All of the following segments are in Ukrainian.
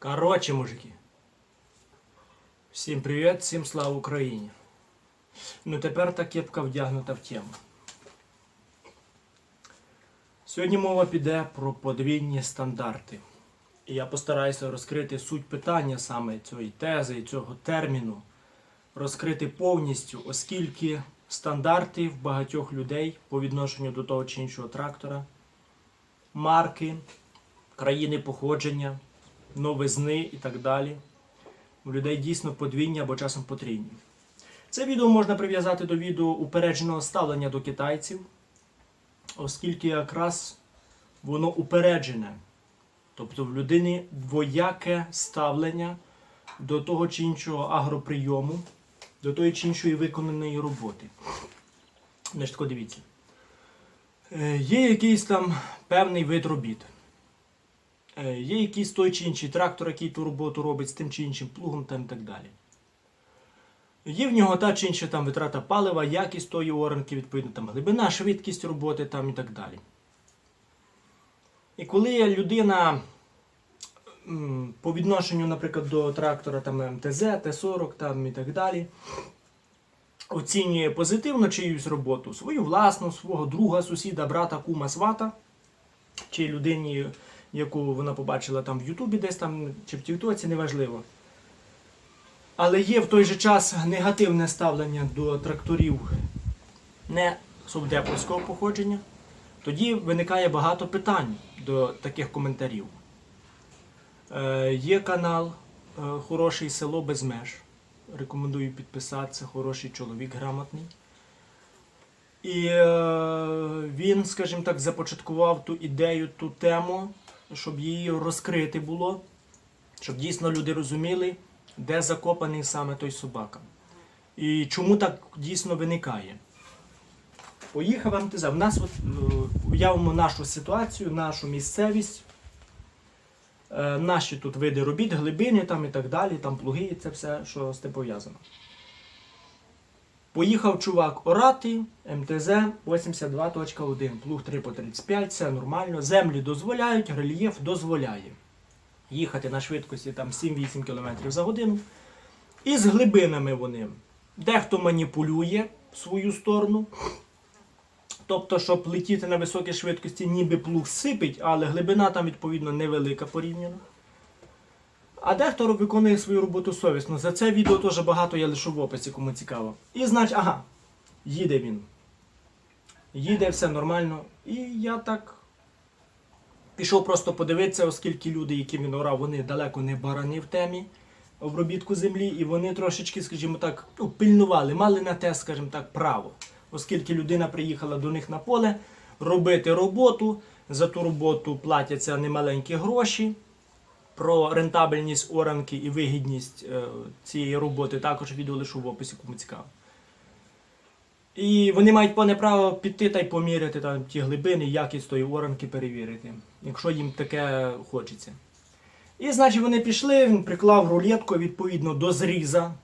Короче, мужики. Всім привіт, всім слава Україні. Ну тепер та кепка вдягнута в тему. Сьогодні мова піде про подвійні стандарти. І я постараюся розкрити суть питання саме цієї тези і цього терміну. Розкрити повністю, оскільки стандарти в багатьох людей по відношенню до того чи іншого трактора, марки, країни походження, новизни і так далі. У людей дійсно подвійні або часом потрійні. Це відео можна прив'язати до відео упередженого ставлення до китайців, оскільки якраз воно упереджене. Тобто в людини двояке ставлення до того чи іншого агроприйому, до тої чи іншої виконаної роботи. Значить, дивіться. Е, Є якийсь там певний вид робіт. Е, Є якийсь той чи інший трактор, який ту роботу робить з тим чи іншим плугом там і так далі. Є в нього та чи інша там витрата палива, якість тої оранки, відповідно, там глибина, швидкість роботи там і так далі. І коли людина по відношенню, наприклад, до трактора там МТЗ, Т-40 там і так далі, оцінює позитивно чиюсь роботу, свою власну, свого друга, сусіда, брата, кума, свата, чи людині, яку вона побачила там в Ютубі десь там, чи в Тіктоці, неважливо. Але є в той же час негативне ставлення до тракторів не совдеповського походження, тоді виникає багато питань до таких коментарів. Е, є канал е, Хороший село без меж. Рекомендую підписатися, хороший чоловік грамотний. І е, він, скажімо так, започаткував ту ідею, ту тему, щоб її розкрити було, щоб дійсно люди розуміли, де закопаний саме той собака. І чому так дійсно виникає. Поїхав МТЗ. В нас от, е, уявимо нашу ситуацію, нашу місцевість, е, наші тут види робіт, глибини там і так далі, там плуги це все, що з тим пов'язано. Поїхав чувак орати, МТЗ 82.1, плуг 3 по 35, все нормально. Землі дозволяють, рельєф дозволяє їхати на швидкості там 7-8 км за годину. І з глибинами вони. Дехто маніпулює в свою сторону. Тобто, щоб летіти на високій швидкості, ніби плуг сипить, але глибина там відповідно невелика порівняно. А дехто виконує свою роботу совісно. За це відео теж багато я лишу в описі, кому цікаво. І значить, ага, їде він. Їде, все нормально. І я так пішов просто подивитися, оскільки люди, які він орав, вони далеко не барани в темі обробітку землі, і вони трошечки, скажімо так, ну, пильнували, мали на те, скажімо так, право. Оскільки людина приїхала до них на поле робити роботу, за ту роботу платяться немаленькі гроші. Про рентабельність оранки і вигідність е, цієї роботи також відео лишу в описі, кому цікаво. І вони мають повне право піти та й поміряти там ті глибини, якість тої оранки перевірити, якщо їм таке хочеться. І значить вони пішли, він приклав рулетку відповідно до зріза,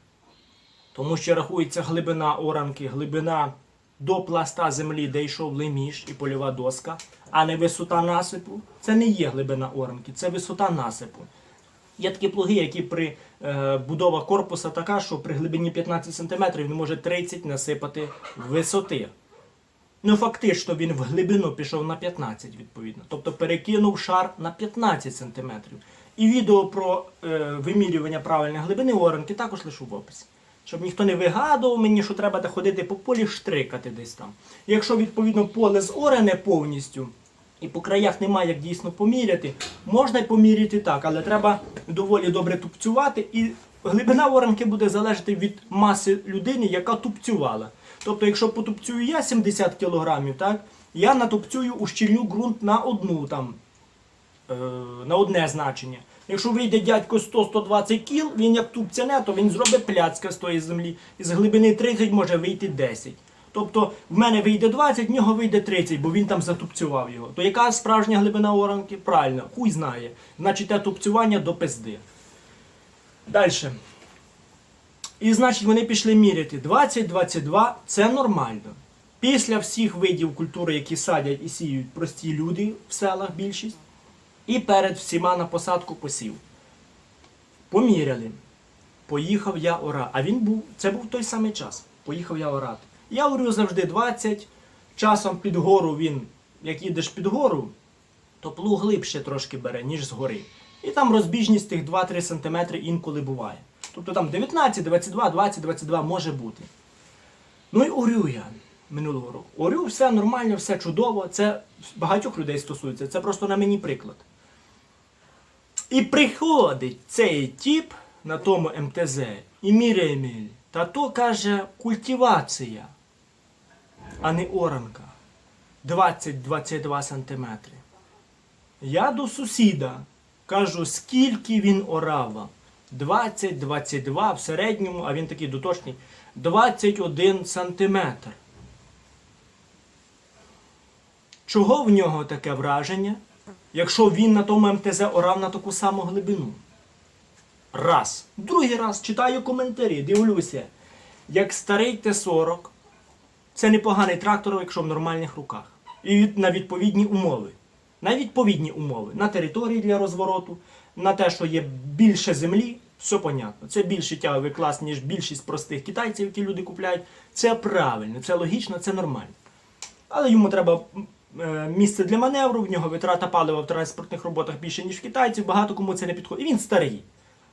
тому що рахується глибина оранки, глибина до пласта землі, де йшов леміш і польова доска, а не висота насипу. Це не є глибина оранки, це висота насипу. Є такі плуги, які при е, будова корпуса така, що при глибині 15 см він може 30 насипати висоти. Ну, фактично, він в глибину пішов на 15, відповідно. Тобто перекинув шар на 15 см. І відео про е, вимірювання правильної глибини оранки також лишу в описі. Щоб ніхто не вигадував мені, що треба ходити по полі штрикати десь там. Якщо, відповідно, поле зорене повністю, і по краях немає як дійсно поміряти, можна й поміряти так, але треба доволі добре тупцювати, і глибина оранки буде залежати від маси людини, яка тупцювала. Тобто, якщо потупцюю я 70 кг, так, я натупцюю ущільню ґрунт на одну там, е, на одне значення. Якщо вийде дядько 100-120 кіл, він як тупцяне, то він зробить пляцка з тої землі. І з глибини 30 може вийти 10. Тобто в мене вийде 20, в нього вийде 30, бо він там затупцював його. То яка справжня глибина оранки? Правильно, хуй знає. Значить, те тупцювання до пизди. Далі. І значить вони пішли міряти. 20-22 це нормально. Після всіх видів культури, які садять і сіють прості люди в селах більшість, і перед всіма на посадку посів. Поміряли. Поїхав я орати. А він був, це був той самий час. Поїхав я орати. Я орю завжди 20. Часом під гору він, як їдеш під гору, то плуг глибше трошки бере, ніж згори. І там розбіжність тих 2-3 см інколи буває. Тобто там 19, 22, 20, 22 може бути. Ну і орю я минулого року. Орю, все нормально, все чудово. Це багатьох людей стосується. Це просто на мені приклад. І приходить цей тіп на тому МТЗ і міряє міль. Та то каже культивація, а не оранка. 20-22 сантиметри. Я до сусіда кажу, скільки він орава. 20-22 в середньому, а він такий доточний, 21 сантиметр. Чого в нього таке враження, якщо він на тому МТЗ орав на таку саму глибину? Раз. Другий раз читаю коментарі, дивлюся, як старий Т-40, це непоганий трактор, якщо в нормальних руках. І на відповідні умови. На відповідні умови. На території для розвороту, на те, що є більше землі, все понятно. Це більший тяговий клас, ніж більшість простих китайців, які люди купляють. Це правильно, це логічно, це нормально. Але йому треба місце для маневру, в нього витрата палива в транспортних роботах більше, ніж в китайців, багато кому це не підходить. І він старий.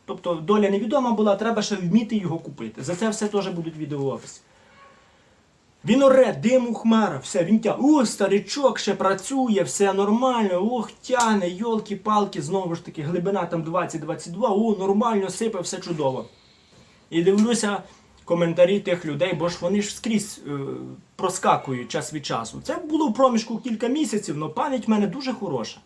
Тобто доля невідома була, треба ще вміти його купити. За це все теж будуть відеоописи. Він оре, диму хмара, все, він тя. О, старичок ще працює, все нормально, ох, тяне, йолки-палки, знову ж таки, глибина там 20-22, о, нормально, сипе, все чудово. І дивлюся коментарі тих людей, бо ж вони ж скрізь е, проскакують час від часу. Це було в проміжку кілька місяців, але пам'ять в мене дуже хороша.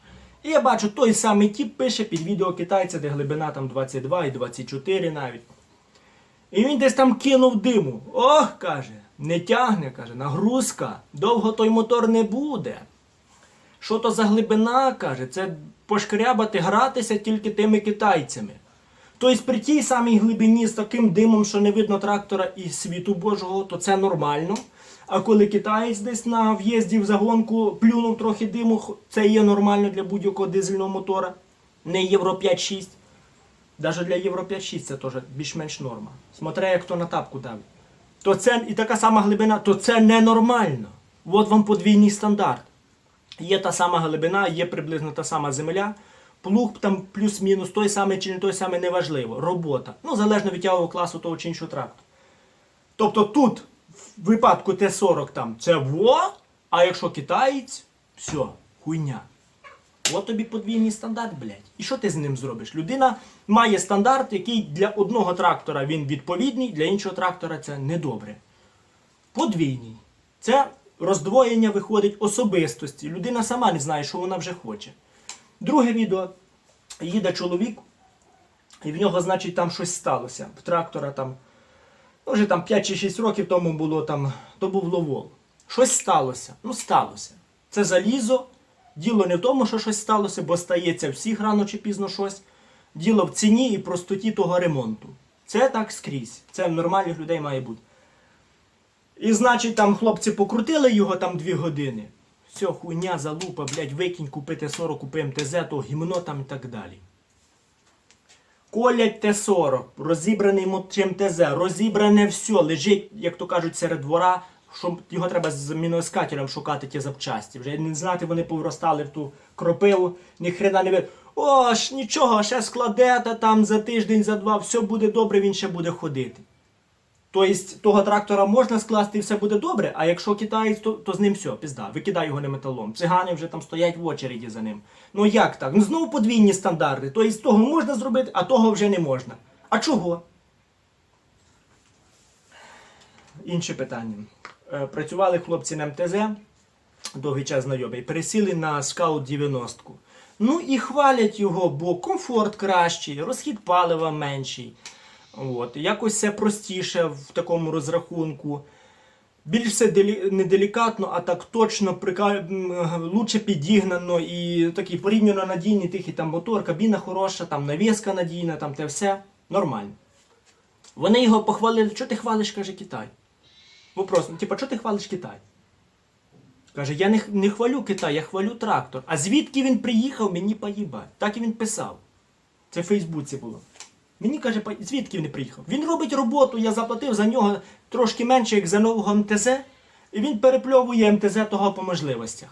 І я бачу, той самий тіп пише під відео китайця, де глибина там 22 і 24 навіть. І він десь там кинув диму. Ох, каже, не тягне, каже, нагрузка, довго той мотор не буде. Що то за глибина, каже, це пошкрябати, гратися тільки тими китайцями. Тобто при тій самій глибині з таким димом, що не видно трактора і світу Божого, то це нормально. А коли китаєць десь на в'їзді в загонку плюнув трохи диму, це є нормально для будь-якого дизельного мотора. Не Євро 5-6. Навіть для Євро 5-6 це теж більш-менш норма. Смотря, як хто на тапку давить. То це і така сама глибина, то це ненормально. От вам подвійний стандарт. Є та сама глибина, є приблизно та сама земля. Плуг там плюс-мінус той самий чи не той самий, неважливо. Робота. Ну, залежно від тягового класу того чи іншого тракту. Тобто тут, в випадку Т-40 там, це во, а якщо китаєць, все, хуйня. От тобі подвійний стандарт, блядь. І що ти з ним зробиш? Людина має стандарт, який для одного трактора він відповідний, для іншого трактора це недобре. Подвійний. Це роздвоєння виходить особистості. Людина сама не знає, що вона вже хоче. Друге відео. Їде чоловік, і в нього, значить, там щось сталося. В трактора там, ну, вже там 5 чи 6 років тому було там, то був ловол. Щось сталося. Ну, сталося. Це залізо. Діло не в тому, що щось сталося, бо стається всіх рано чи пізно щось. Діло в ціні і простоті того ремонту. Це так скрізь. Це в нормальних людей має бути. І значить, там хлопці покрутили його там дві години. Все, хуйня, залупа, блядь, викинь, купи Т-40, купи МТЗ, то гімно там і так далі. Колять Т-40, розібраний МТЗ, розібране все, лежить, як то кажуть, серед двора, що його треба з міноіскателем шукати ті запчасті. Вже не знати, вони повростали в ту кропиву, ні хрена не видно. О, ж нічого, ще складете там за тиждень, за два, все буде добре, він ще буде ходити. Тобто того трактора можна скласти і все буде добре, а якщо китаєць, то, то з ним все, пізда, викидай його не металом. Цигани вже там стоять в очереді за ним. Ну як так? Ну знову подвійні стандарти. Тобто того можна зробити, а того вже не можна. А чого? Інше питання. Е, Працювали хлопці на МТЗ, довгий час знайомий, пересіли на скаут 90. Ну і хвалять його, бо комфорт кращий, розхід палива менший. От, якось все простіше в такому розрахунку. Більш все делі... не а так точно прика... лучше підігнано і такий порівняно надійний тихий там мотор, кабіна хороша, там навіска надійна, там те все нормально. Вони його похвалили, що ти хвалиш, каже Китай. Вопрос, ну, типа, що ти хвалиш Китай? Каже, я не, не хвалю Китай, я хвалю трактор. А звідки він приїхав, мені поїбать. Так і він писав. Це в Фейсбуці було. Мені каже, звідки він приїхав? Він робить роботу, я заплатив за нього трошки менше, як за нового МТЗ, і він перепльовує МТЗ того по можливостях.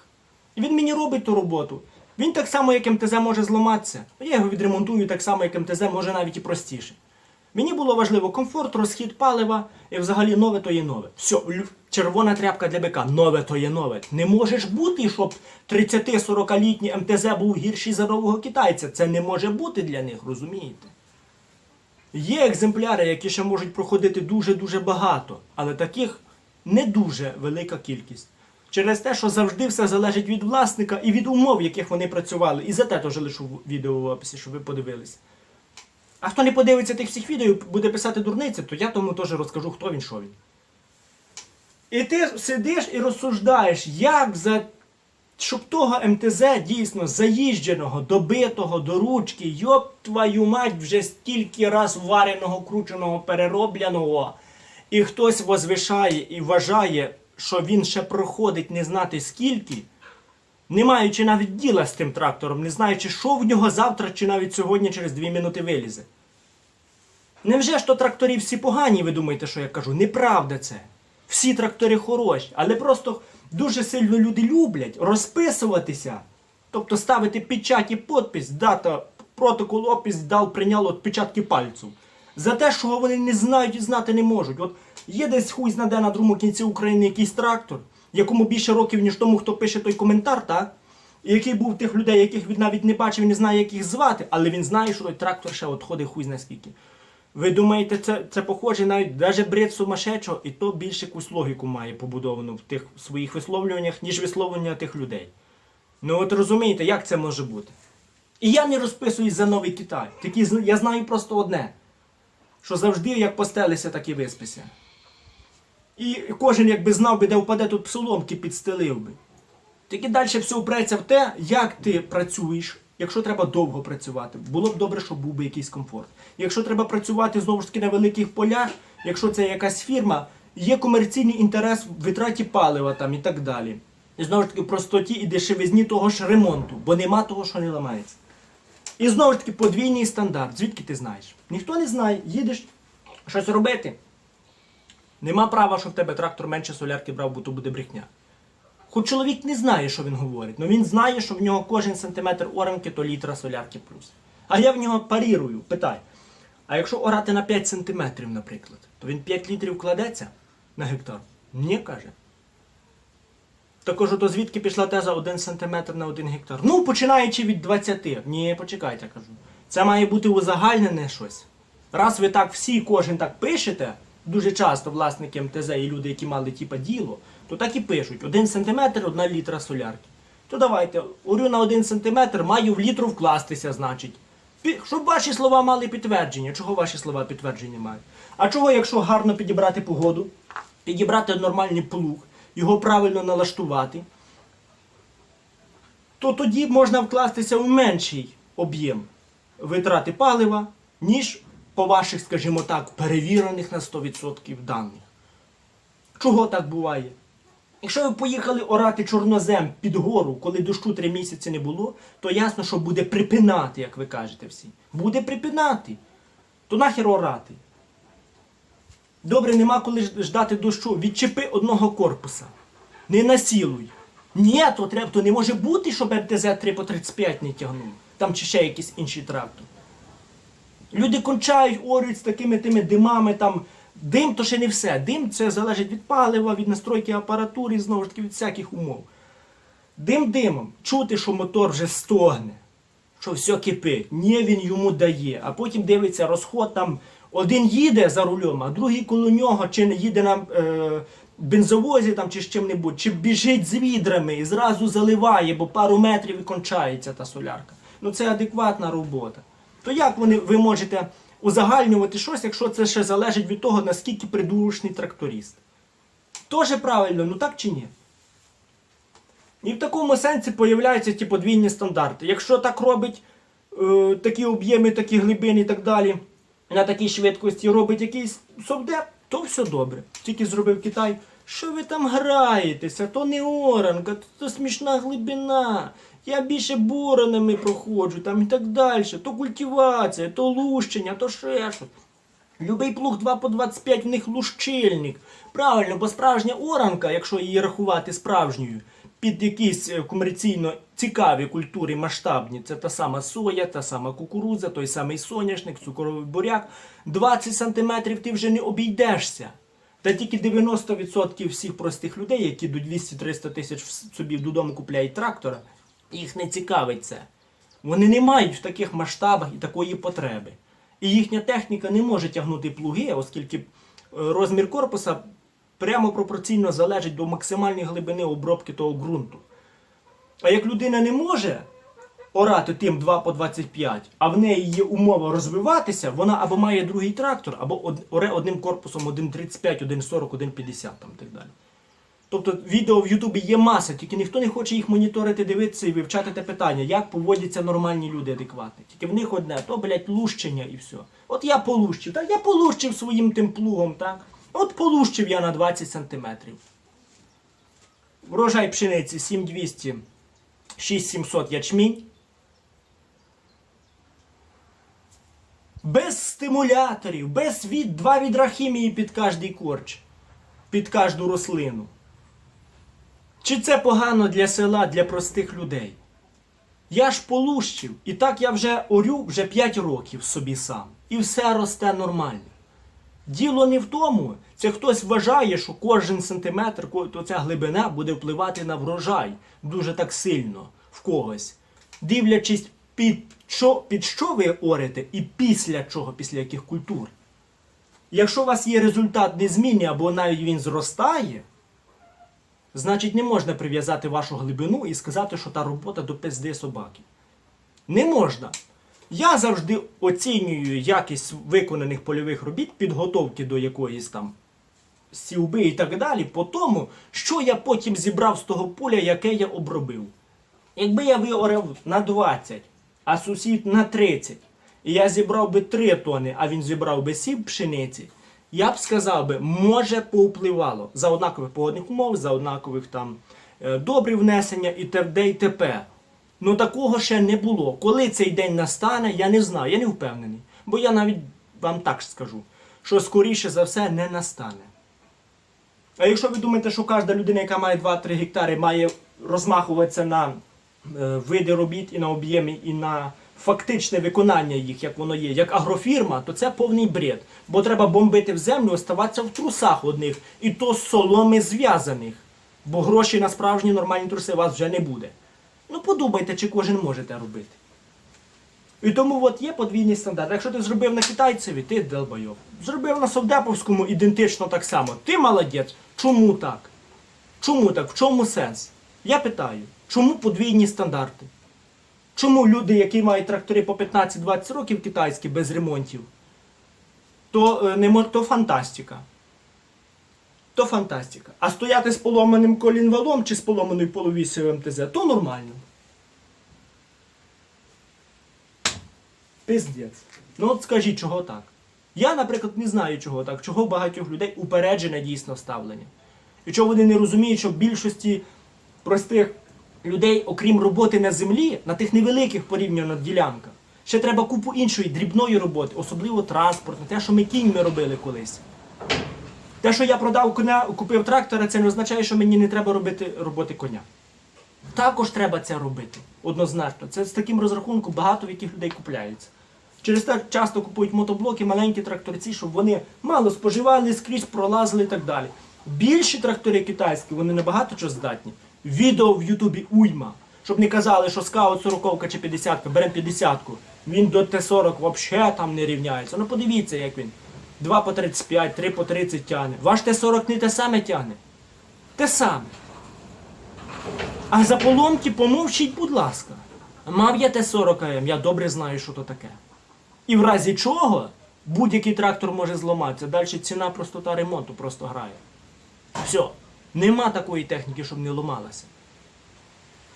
І він мені робить ту роботу. Він так само, як МТЗ може зламатися. Я його відремонтую так само, як МТЗ, може навіть і простіше. Мені було важливо комфорт, розхід палива і взагалі нове то є нове. Все, червона тряпка для бика, нове то є нове. Не може бути, щоб 30-40-літній МТЗ був гірший за нового китайця. Це не може бути для них, розумієте? Є екземпляри, які ще можуть проходити дуже-дуже багато, але таких не дуже велика кількість. Через те, що завжди все залежить від власника і від умов, в яких вони працювали. І за те теж лишу відео в описі, щоб ви подивилися. А хто не подивиться тих всіх відео і буде писати дурниці, то я тому теж розкажу, хто він, що він. І ти сидиш і розсуждаєш, як за. Щоб того МТЗ дійсно заїждженого, добитого до ручки, йоп твою мать, вже стільки раз вареного, крученого, переробленого, і хтось возвишає і вважає, що він ще проходить не знати скільки, не маючи навіть діла з тим трактором, не знаючи, що в нього завтра чи навіть сьогодні через дві минути вилізе. Невже ж то трактори всі погані, ви думаєте, що я кажу? Неправда це. Всі трактори хороші, але просто дуже сильно люди люблять розписуватися. Тобто ставити печать і подпись, дата, протокол, опис, дав, прийняв відпечатки пальців. За те, що вони не знають і знати не можуть. От є десь хуй знаде на другому кінці України якийсь трактор, якому більше років, ніж тому, хто пише той коментар, так? І який був тих людей, яких він навіть не бачив, не знає, як їх звати, але він знає, що той трактор ще от ходить хуй зна скільки. Ви думаєте, це, це похоже навіть навіть бред сумасшедшого, і то більше якусь логіку має побудовану в тих своїх висловлюваннях, ніж висловлення тих людей. Ну от розумієте, як це може бути? І я не розписуюсь за новий Китай. Тільки я знаю просто одне, що завжди як постелися, так і виспися. І кожен якби знав би, де впаде, тут соломки підстелив би. Тільки далі все впреться в те, як ти працюєш, якщо треба довго працювати. Було б добре, щоб був би якийсь комфорт. Якщо треба працювати знову ж таки на великих полях, якщо це якась фірма, є комерційний інтерес в витраті палива там і так далі. І знову ж таки простоті і дешевизні того ж ремонту, бо нема того, що не ламається. І знову ж таки подвійний стандарт. Звідки ти знаєш? Ніхто не знає, їдеш щось робити. Нема права, що в тебе трактор менше солярки брав, бо то буде брехня. Хоч чоловік не знає, що він говорить, але він знає, що в нього кожен сантиметр оранки то літра солярки плюс. А я в нього парірую, питаю. А якщо орати на 5 сантиметрів, наприклад, то він 5 літрів кладеться на гектар? Ні, каже. Також то звідки пішла теза 1 сантиметр на 1 гектар? Ну, починаючи від 20. Ні, почекайте, кажу. Це має бути узагальнене щось. Раз ви так всі, кожен так пишете, дуже часто власники МТЗ і люди, які мали типа діло, то так і пишуть: 1 сантиметр, 1 літра солярки. То давайте, орю на 1 сантиметр, маю в літру вкластися, значить. Щоб ваші слова мали підтвердження. Чого ваші слова підтвердження мають? А чого, якщо гарно підібрати погоду, підібрати нормальний плуг, його правильно налаштувати, то тоді можна вкластися в менший об'єм витрати палива, ніж по ваших, скажімо так, перевірених на 100% даних. Чого так буває? Якщо ви поїхали орати чорнозем під гору, коли дощу три місяці не було, то ясно, що буде припинати, як ви кажете всі. Буде припинати. То нахер орати. Добре, нема коли ждати дощу. Відчепи одного корпуса. Не насілуй. Ні, то треба, то не може бути, щоб МТЗ 3 по 35 не тягнув. Там чи ще якийсь інший трактор. Люди кончають, орють з такими тими димами. Там. Дим то ще не все. Дим це залежить від палива, від настройки апаратури, знову ж таки від всяких умов. Дим димом. Чути, що мотор вже стогне, що все кипить. Ні, він йому дає. А потім дивиться розход там. Один їде за рулем, а другий коло нього чи не їде на е, бензовозі там, чи з чим-небудь, чи біжить з відрами і зразу заливає, бо пару метрів і кончається та солярка. Ну це адекватна робота. То як вони, ви можете узагальнювати щось, якщо це ще залежить від того, наскільки придурочний тракторист? Тоже правильно, ну так чи ні? І в такому сенсі появляються ті подвійні стандарти. Якщо так робить е, такі об'єми, такі глибини і так далі, на такій швидкості робить якийсь совдеп, то все добре. Тільки зробив Китай. Що ви там граєтеся? То не оранка, то, то смішна глибина. Я більше боронами проходжу там і так далі. То культивація, то лущення, то ще щось. Любий плуг 2 по 25 в них лущильник. Правильно, бо справжня оранка, якщо її рахувати справжньою, під якісь е, комерційно цікаві культури масштабні, це та сама соя, та сама кукурудза, той самий соняшник, цукровий буряк. 20 сантиметрів ти вже не обійдешся. Та тільки 90% всіх простих людей, які до 200-300 тисяч собі додому купляють трактора, їх не цікавить це. Вони не мають в таких масштабах і такої потреби. І їхня техніка не може тягнути плуги, оскільки е, розмір корпуса прямо пропорційно залежить до максимальної глибини обробки того ґрунту. А як людина не може орати тим 2 по 25, а в неї є умова розвиватися, вона або має другий трактор, або оре одним корпусом 1,35, 1,40, 1,50 там і так далі. Тобто відео в Ютубі є маса, тільки ніхто не хоче їх моніторити, дивитися і вивчати те питання, як поводяться нормальні люди адекватні. Тільки в них одне, то, блядь, лущення і все. От я полущив, так я полущив своїм тим плугом, так? От полущив я на 20 сантиметрів. Врожай пшениці 7200, 6700 ячмінь. Без стимуляторів, без від, два відра хімії під кожний корч, під кожну рослину. Чи це погано для села, для простих людей? Я ж полущив, і так я вже орю вже 5 років собі сам. І все росте нормально. Діло не в тому, це хтось вважає, що кожен сантиметр, то ця глибина буде впливати на врожай дуже так сильно в когось. Дивлячись під що, під що ви орете і після чого, після яких культур. Якщо у вас є результат незмінний або навіть він зростає, значить не можна прив'язати вашу глибину і сказати, що та робота до пизди собаки. Не можна. Я завжди оцінюю якість виконаних польових робіт, підготовки до якоїсь там сівби і так далі, по тому, що я потім зібрав з того поля, яке я обробив. Якби я виорав на 20, а сусід на 30, і я зібрав би 3 тони, а він зібрав би 7 пшениці, я б сказав би, може повпливало за однакових погодних умов, за однакових там е, добрів внесення і т.д. і т.п. Ну такого ще не було. Коли цей день настане, я не знаю, я не впевнений. Бо я навіть вам так скажу, що скоріше за все не настане. А якщо ви думаєте, що кожна людина, яка має 2-3 гектари, має розмахуватися на е, види робіт і на об'ємі, і на фактичне виконання їх, як воно є, як агрофірма, то це повний бред. Бо треба бомбити в землю, оставатися в трусах одних, і то з соломи зв'язаних. Бо гроші на справжні нормальні труси у вас вже не буде. Ну подумайте, чи кожен може те робити. І тому от є подвійний стандарт. Якщо ти зробив на китайцеві, ти долбойов. Зробив на совдеповському ідентично так само. Ти молодець. Чому так? Чому так? В чому сенс? Я питаю, чому подвійні стандарти? Чому люди, які мають трактори по 15-20 років китайські без ремонтів, то, е, не мож... то фантастика. То фантастика. А стояти з поломаним колінвалом чи з поломаною половісою МТЗ, то нормально. Пиздець. Ну от скажіть, чого так? Я, наприклад, не знаю, чого так, чого в багатьох людей упереджене дійсно ставлення. І чого вони не розуміють, що в більшості простих людей, окрім роботи на землі, на тих невеликих порівняно ділянках, ще треба купу іншої дрібної роботи, особливо транспортної, те, що ми кіньми робили колись. Те, що я продав коня, купив трактора, це не означає, що мені не треба робити роботи коня. Також треба це робити. Однозначно. Це з таким розрахунком багато в яких людей купляються. Через те часто купують мотоблоки, маленькі тракторці, щоб вони мало споживали, скрізь пролазили і так далі. Більші трактори китайські, вони набагато чого здатні. Відео в Ютубі уйма. Щоб не казали, що скаут 40 чи 50, беремо 50. Він до Т-40 взагалі там не рівняється. Ну подивіться, як він. 2 по 35, 3 по 30 тягне. Ваш Т-40 не те саме тягне. Те саме. А за поломки помовчіть, будь ласка. Мав я Т-40 АМ, я добре знаю, що то таке. І в разі чого будь-який трактор може зламатися. Далі ціна простота ремонту просто грає. Все. Нема такої техніки, щоб не ламалася.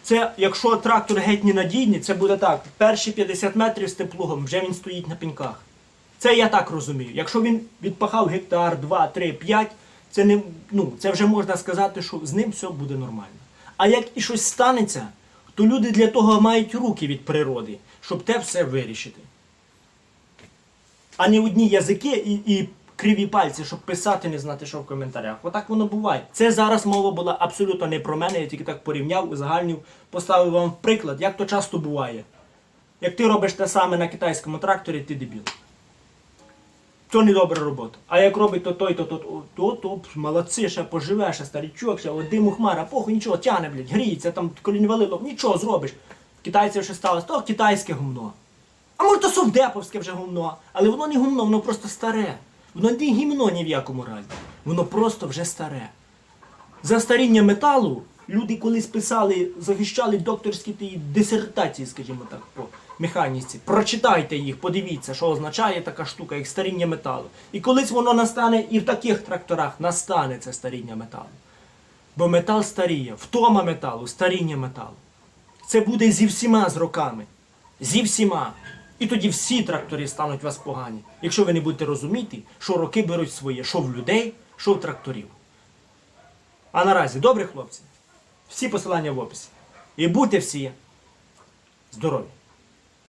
Це, якщо трактор геть ненадійний, це буде так. Перші 50 метрів з теплугом вже він стоїть на пінках. Це я так розумію. Якщо він відпахав гектар, 2, 3, 5, це не ну, це вже можна сказати, що з ним все буде нормально. А як і щось станеться, то люди для того мають руки від природи, щоб те все вирішити. А не одні язики і, і криві пальці, щоб писати, не знати, що в коментарях. Отак воно буває. Це зараз мова була абсолютно не про мене, я тільки так порівняв, узагальнив, поставив вам приклад, як то часто буває. Як ти робиш те саме на китайському тракторі, ти дебіл. То не добра робота. А як робить то той, то то, то, то, то молодці, ще поживе, ще старічок, ще диму хмара, похуй, нічого, тяне, блядь, гріється, там коли не валило, нічого зробиш. Китайців ще сталося, то китайське гумно. А може то совдеповське вже гумно, але воно не гумно, воно просто старе. Воно не гімно ні в якому разі. Воно просто вже старе. За старіння металу люди колись писали, захищали докторські дисертації, скажімо так, по механіці. Прочитайте їх, подивіться, що означає така штука, як старіння металу. І колись воно настане і в таких тракторах настане це старіння металу. Бо метал старіє, втома металу, старіння металу. Це буде зі всіма з роками. Зі всіма. І тоді всі трактори стануть вас погані, якщо ви не будете розуміти, що роки беруть своє, що в людей, що в тракторів. А наразі, добре, хлопці? Всі посилання в описі. І будьте всі здорові!